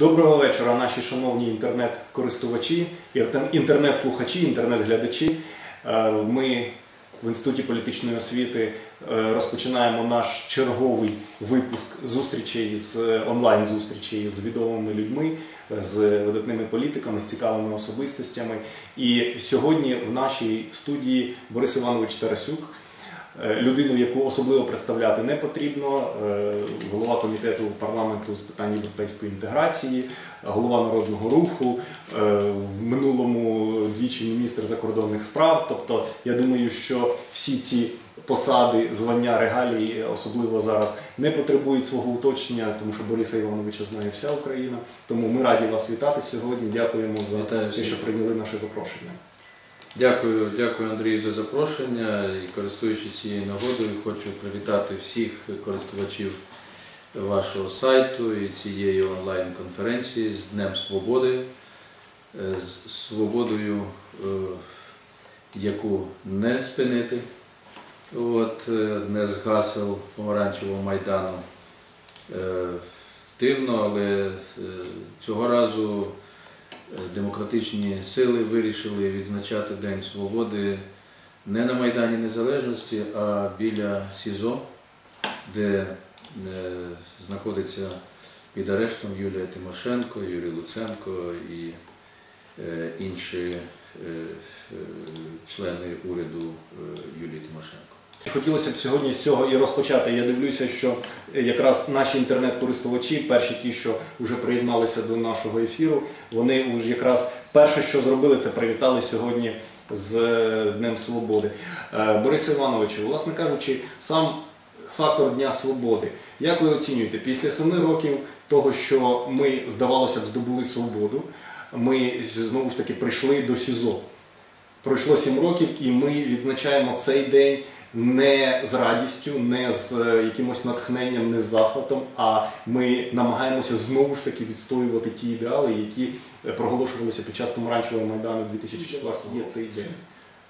Доброго вечора, наші шановні інтернет-користувачі, інтернет-слухачі, інтернет-глядачі. Е, Ми в Інституті політичної освіти е, розпочинаємо наш черговий випуск зустрічей з онлайн-зустрічей з відомими людьми, е, з видатними політиками, з цікавими особистостями. І сьогодні в нашій студії Борис Іванович Тарасюк. Е, людину, яку особливо представляти не потрібно, е, голова комітету парламенту з питань європейської інтеграції, голова народного руху, е, в минулому двічі міністр закордонних справ. Тобто, я думаю, що всі ці посади, звання, регалії, особливо зараз, не потребують свого уточнення, тому що Бориса Івановича знає вся Україна. Тому ми раді вас вітати сьогодні. Дякуємо за Вітаю те, що прийняли наше запрошення. Дякую, дякую Андрію за запрошення. І користуючись цією нагодою, хочу привітати всіх користувачів вашого сайту і цієї онлайн-конференції з Днем Свободи, е, з свободою, е, яку не спинити. От, е, не з гасел Помаранчевого майдану. Дивно, але цього разу демократичні сили вирішили відзначати День Свободи не на Майдані Незалежності, а біля СІЗО, де е, знаходиться під арештом Юлія Тимошенко, Юрій Луценко і е, інші е, члени уряду Юлії Тимошенко. Хотілося б сьогодні з цього і розпочати. Я дивлюся, що якраз наші інтернет-користувачі, перші ті, що вже приєдналися до нашого ефіру, вони вже якраз перше, що зробили, це привітали сьогодні з Днем Свободи. Е, Борис Іванович, власне кажучи, сам фактор Дня Свободи. Як ви оцінюєте, після семи років того, що ми, здавалося б, здобули свободу, ми знову ж таки прийшли до СІЗО. Пройшло сім років, і ми відзначаємо цей день не з радістю, не з е, якимось натхненням, не з захватом, а ми намагаємося знову ж таки відстоювати ті ідеали, які е, проголошувалися під час помаранчевого майдану 2004 Є цей день.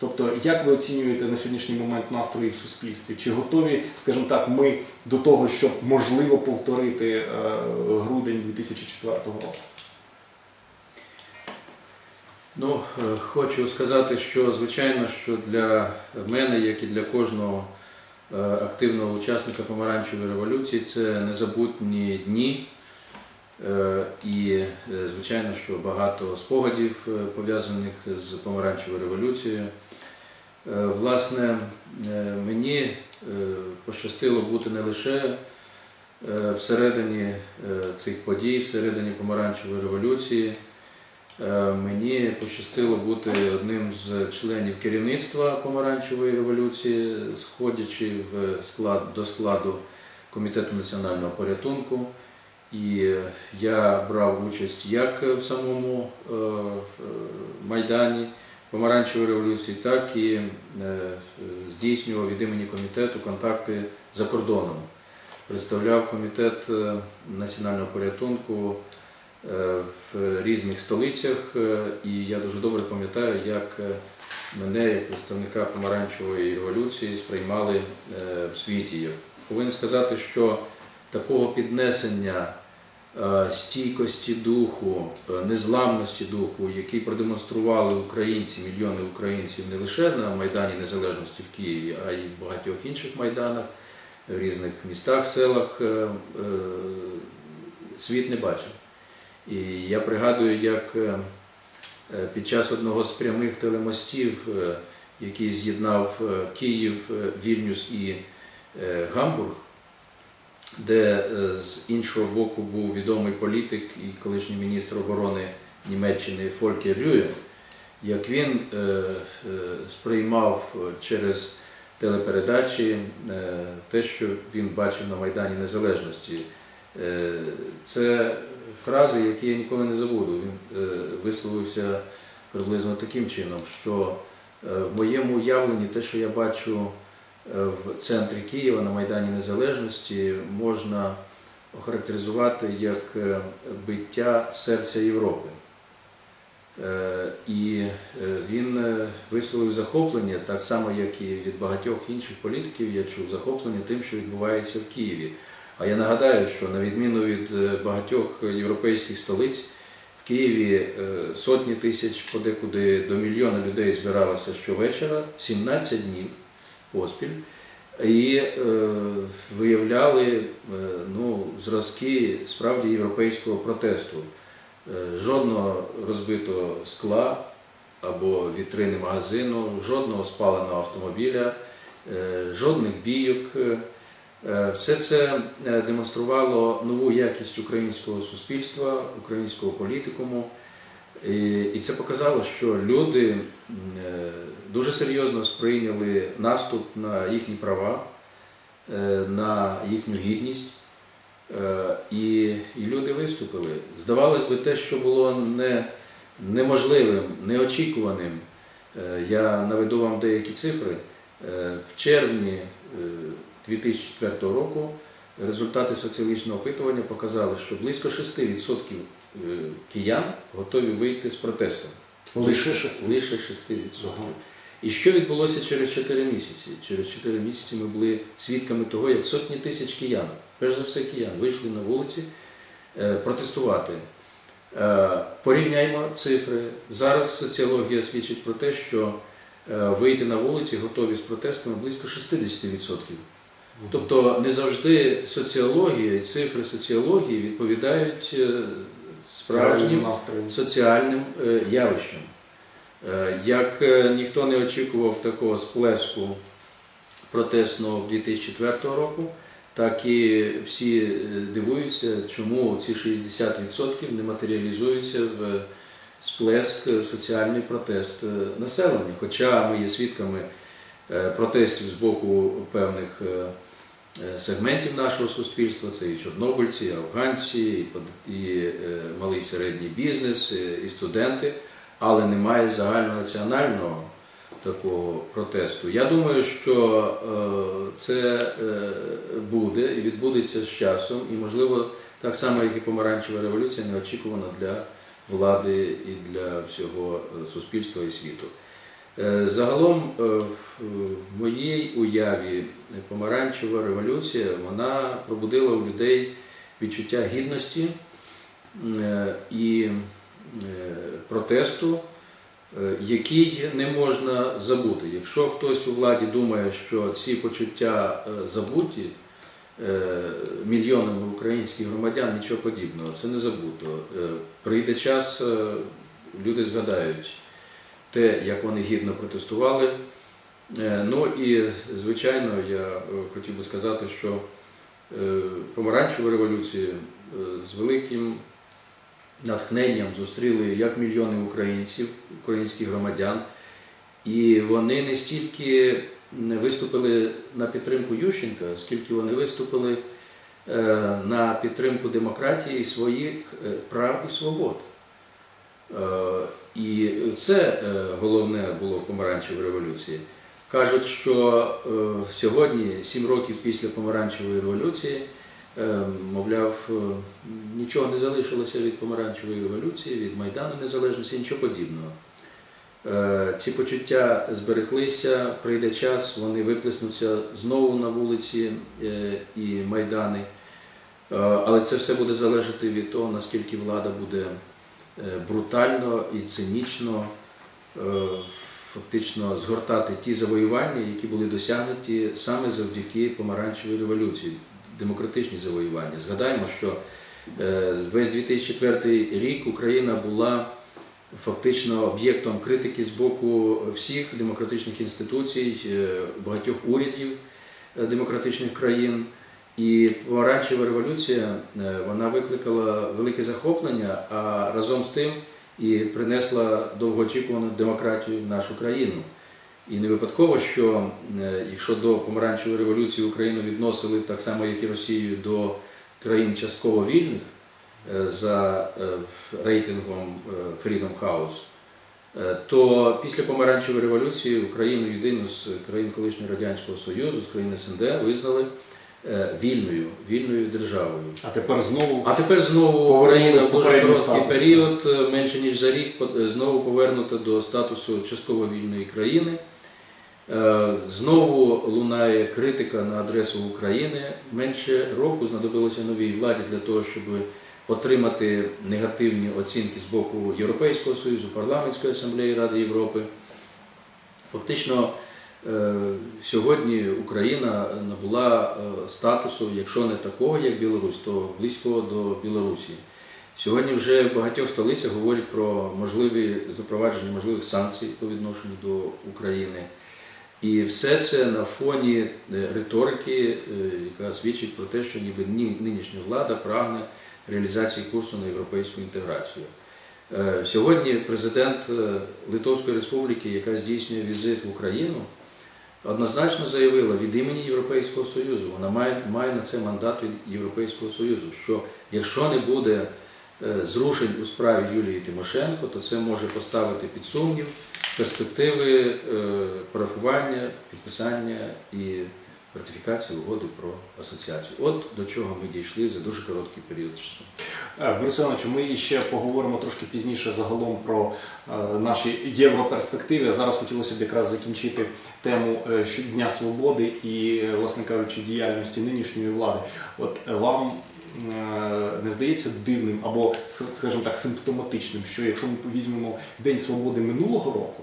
Тобто, як ви оцінюєте на сьогоднішній момент настрої в суспільстві? Чи готові, скажімо так, ми до того, щоб можливо повторити е, грудень 2004 року? Ну, е, хочу сказати, що звичайно, що для мене, як і для кожного е, активного учасника помаранчевої революції, це незабутні дні. Е, І, звичайно, що багато спогадів пов'язаних з помаранчевою революцією. Власне, мені пощастило бути не лише всередині цих подій, всередині помаранчевої революції. Е, Мені пощастило бути одним з членів керівництва помаранчевої революції, сходячи в склад до складу комітету національного порятунку. І я брав участь як в самому е, е, майдані помаранчевої революції, так і е, здійснював від імені комітету контакти за кордоном. Представляв комітет е, національного порятунку е, в різних столицях, е, і я дуже добре пам'ятаю, як е, мене, як представника помаранчевої революції, сприймали е, в світі. Я повинен сказати, що такого піднесення е, стійкості духу, е, незламності духу, який продемонстрували українці, мільйони українців не лише на Майдані Незалежності в Києві, а й в багатьох інших майданах, в різних містах, селах, е, е, світ не бачив. І я пригадую, як е, е, під час одного з прямих телемостів, е, який з'єднав Київ, Вільнюс і Гамбург, де з іншого боку був відомий політик і колишній міністр оборони Німеччини Фолькер Рює, як він сприймав через телепередачі те, що він бачив на Майдані Незалежності. Це фрази, які я ніколи не забуду. Він е, висловився приблизно таким чином, що е, в моєму уявленні те, що я бачу е, в центрі Києва на Майдані Незалежності, можна охарактеризувати як биття серця Європи. І він висловив захоплення, так само, як і від багатьох інших політиків, я чув захоплення тим, що відбувається в Києві. А я нагадаю, що на відміну від е, багатьох європейських столиць, в Києві е, сотні тисяч, подекуди до мільйона людей збиралося щовечора, 17 днів поспіль, і е, виявляли ну, зразки справді європейського протесту. Жодного розбитого скла або вітрини магазину, жодного спаленого автомобіля, жодних бійок. Е, Все це е, демонструвало нову якість українського суспільства, українського політикуму. І це показало, що люди е, дуже серйозно сприйняли наступ на їхні права, на їхню гідність. І, люди виступили. Здавалось би, те, що було не, неможливим, неочікуваним. Я наведу вам деякі цифри. В червні 2004 року результати соціологічного опитування показали, що близько 6% е, киян готові вийти з протестом. Лише шести. Лише 6%. Ага. І що відбулося через 4 місяці? Через 4 місяці ми були свідками того, як сотні тисяч киян, перш за все киян, вийшли на вулиці е, протестувати. Е, Порівняймо цифри. Зараз соціологія свідчить про те, що вийти на вулиці готові з протестами близько 60%. Тобто не завжди соціологія і цифри соціології відповідають е, справжнім соціальним е, явищем. Е, Як ніхто не очікував такого сплеску протестного в 2004 року, так і всі дивуються, чому ці 60% не матеріалізуються в сплеск в соціальний протест населення. Хоча ми є свідками протестів з боку певних сегментів нашого суспільства, це і чорнобильці, і афганці, і е, малий середній бізнес, е, і студенти, але немає загальнонаціонального такого протесту. Я думаю, що е, це е, буде і відбудеться з часом, і можливо, так само, як і помаранчева революція, неочікувана для влади і для всього е, суспільства і світу. Е, Загалом е, в моїй уяві помаранчева революція вона пробудила у людей відчуття гідності е, і протесту, який не можна забути. Якщо хтось у владі думає, що ці почуття забуті мільйонами українських громадян, нічого подібного, це не забуто. Прийде час, люди згадають те, як вони гідно протестували. Е, Ну і, звичайно, я е, хотів би сказати, що е, помаранчеву революцію з великим натхненням зустріли як мільйони українців, українських громадян, і вони не стільки виступили на підтримку Ющенка, скільки вони виступили на підтримку демократії і своїх прав і свобод. Е, І це е, головне було в помаранчевій революції. Кажуть, що е, сьогодні, сім років після помаранчевої революції, мовляв, нічого не залишилося від помаранчевої революції, від Майдану Незалежності, нічого подібного. Ці почуття збереглися, прийде час, вони виплеснуться знову на вулиці і Майдани. Але це все буде залежати від того, наскільки влада буде брутально і цинічно е, фактично згортати ті завоювання, які були досягнуті саме завдяки помаранчевій революції, демократичні завоювання. Згадаємо, що е, весь 2004 рік Україна була фактично об'єктом критики з боку всіх демократичних інституцій, е, багатьох урядів е, демократичних країн. І помаранчева революція е, вона викликала велике захоплення, а разом з тим і принесла довгоочікувану демократію в нашу країну. І не випадково, що е, якщо до помаранчевої революції Україну відносили так само, як і Росію, до країн частково вільних е, за рейтингом Freedom House, то після помаранчевої революції Україну єдину з країн колишнього Радянського Союзу, з країн СНД, визнали вільною, вільною державою. А тепер знову А тепер знову Україна в дуже короткий статус. період, е, менше ніж за рік, е, знову повернута до статусу частково вільної країни. Е, Знову лунає критика на адресу України. Менше року знадобилося новій владі для того, щоб отримати негативні оцінки з боку Європейського Союзу, Парламентської асамблеї Ради Європи. Фактично, е, сьогодні Україна набула е, статусу, якщо не такого, як Білорусь, то близького до Білорусі. Сьогодні вже в багатьох столицях говорять про можливі запровадження можливих санкцій по відношенню до України. І все це на фоні е, риторики, е, яка свідчить про те, що ніби ні- нинішня влада прагне реалізації курсу на європейську інтеграцію. Е, Сьогодні президент е, Литовської Республіки, яка здійснює візит в Україну, однозначно заявила від імені Європейського Союзу, вона має, має на це мандат від Європейського Союзу, що якщо не буде е, зрушень у справі Юлії Тимошенко, то це може поставити під сумнів перспективи е, парафування, підписання і ратифікації угоди про асоціацію. От до чого ми дійшли за дуже короткий період часу. Е, Борис Іванович, ми ще поговоримо трошки пізніше загалом про е, наші європерспективи. Зараз хотілося б якраз закінчити тему е, щодня свободи і, власне кажучи, діяльності нинішньої влади. От вам не здається дивним або, скажімо так, симптоматичним, що якщо ми візьмемо День свободи минулого року,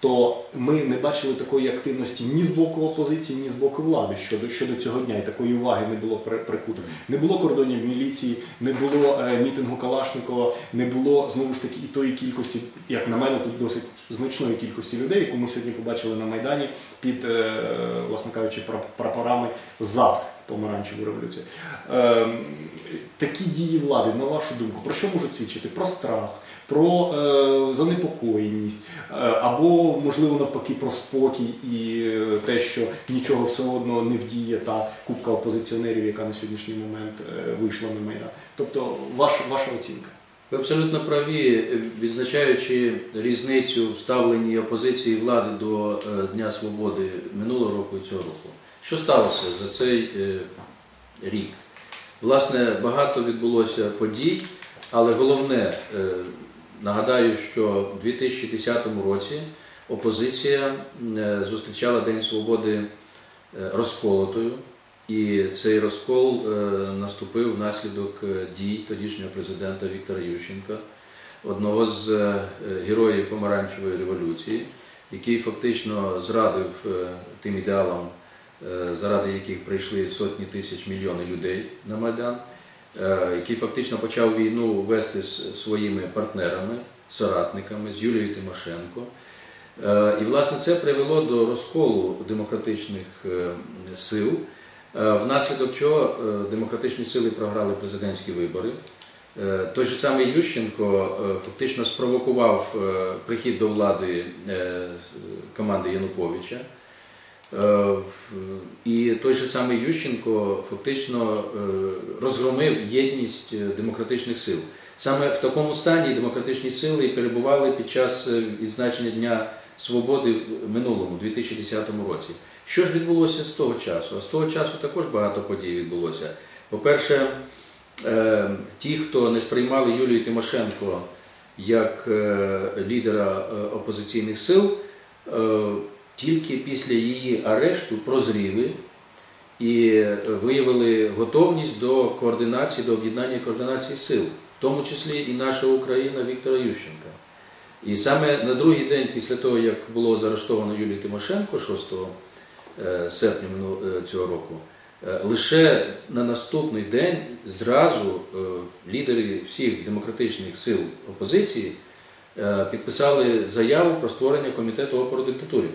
то ми не бачили такої активності ні з боку опозиції, ні з боку влади щодо, щодо цього дня, і такої уваги не було при- прикуто. Не було кордонів міліції, не було е, мітингу Калашникова, не було знову ж таки і тої кількості, як на мене, тут досить значної кількості людей, яку ми сьогодні побачили на Майдані під, е, власне кажучи, пра- прапорами за помаранчеву революцію. Ем, такі дії влади, на вашу думку, про що можуть свідчити? Про страх, про е, занепокоєність, е, або, можливо, навпаки, про спокій і е, те, що нічого все одно не вдіє та купка опозиціонерів, яка на сьогоднішній момент е, вийшла на Майдан. Тобто, ваш, ваша оцінка. Ви абсолютно праві, відзначаючи різницю в ставленні опозиції влади до е, Дня Свободи минулого року і цього року. Що сталося за цей е, рік? Власне, багато відбулося подій, але головне, е, нагадаю, що в 2010 році опозиція е, зустрічала День Свободи розколотою. І цей розкол наступив внаслідок дій тодішнього президента Віктора Ющенка, одного з героїв помаранчевої революції, який фактично зрадив тим ідеалам, заради яких прийшли сотні тисяч мільйони людей на Майдан, е, який фактично почав війну вести з своїми партнерами, соратниками, з Юлією Тимошенко. Е, І, власне, це привело до розколу демократичних е, сил, е, внаслідок чого е, демократичні сили програли президентські вибори. Е, Той же самий Ющенко е, фактично спровокував е, прихід до влади е, команди Януковича. Е, І той же самий Ющенко фактично е, розгромив єдність е, демократичних сил. Саме в такому стані демократичні сили перебували під час відзначення Дня Свободи в минулому, 2010 році. Що ж відбулося з того часу? А з того часу також багато подій відбулося. По-перше, ті, хто не сприймали Юлію Тимошенко як лідера опозиційних сил, тільки після її арешту прозріли і виявили готовність до координації, до об'єднання координації сил, в тому числі і наша Україна Віктора Ющенка. І саме на другий день після того, як було заарештовано Юлію Тимошенко 6 е, серпня е, цього року, е, лише на наступний день зразу е, лідери всіх демократичних сил опозиції е, підписали заяву про створення комітету опору диктатурі.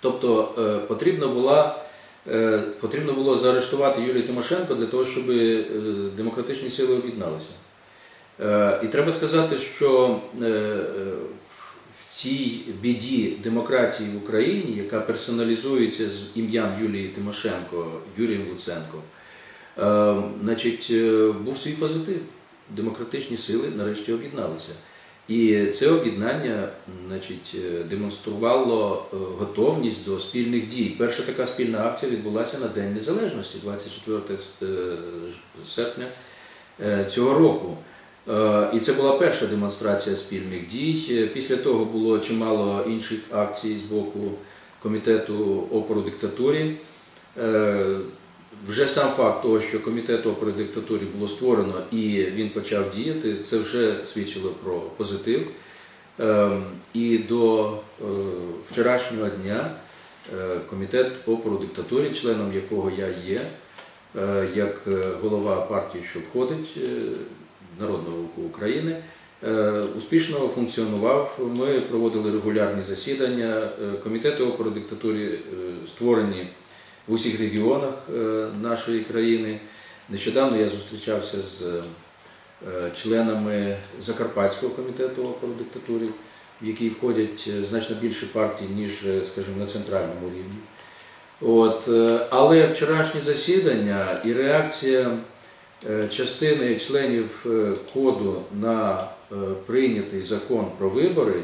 Тобто е, потрібно, була, е, потрібно було заарештувати Юлію Тимошенко для того, щоб е, демократичні сили об'єдналися. І треба сказати, що в цій біді демократії в Україні, яка персоналізується з ім'ям Юлії Тимошенко, Юрієм Луценком, е, значить, був свій позитив. Демократичні сили нарешті об'єдналися. І це об'єднання значить, е, демонструвало е, готовність до спільних дій. Перша така спільна акція відбулася на День Незалежності, 24 е, серпня цього року. І це була перша демонстрація спільних дій. Після того було чимало інших акцій з боку комітету опору диктатурі. Вже сам факт того, що комітет опору диктатурі було створено і він почав діяти, це вже свідчило про позитив. Ем, І до е, вчорашнього дня е, комітет опору диктатурі, членом якого я є, е, як голова партії, що входить Народного руху України, успішно функціонував. Ми проводили регулярні засідання. Комітети опору диктатурі створені в усіх регіонах е, нашої країни. Нещодавно я зустрічався з е, членами Закарпатського комітету опору диктатурі, в який входять е, значно більше партій, ніж, скажімо, на центральному рівні. От, але вчорашнє засідання і реакція частини членів коду на прийнятий закон про вибори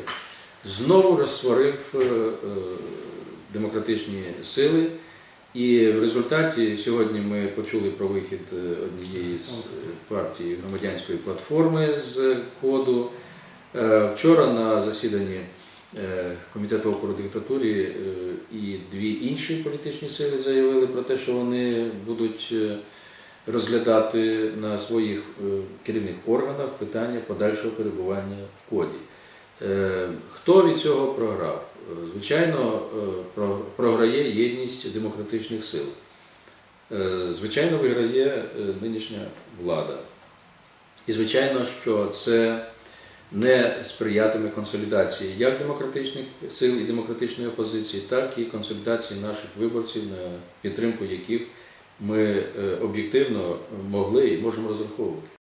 знову розсварив демократичні сили. І в результаті сьогодні ми почули про вихід е, однієї з е, партій громадянської платформи з коду. Е, Вчора на засіданні комітету опору диктатурі і дві інші політичні сили заявили про те, що вони будуть розглядати на своїх керівних органах питання подальшого перебування в коді. Хто від цього програв? Звичайно, е, програє єдність демократичних сил. Е, Звичайно, виграє е, нинішня влада. І звичайно, що це не сприятиме консолідації як демократичних сил і демократичної опозиції, так і консолідації наших виборців, на підтримку яких ми об'єктивно могли і можемо розраховувати.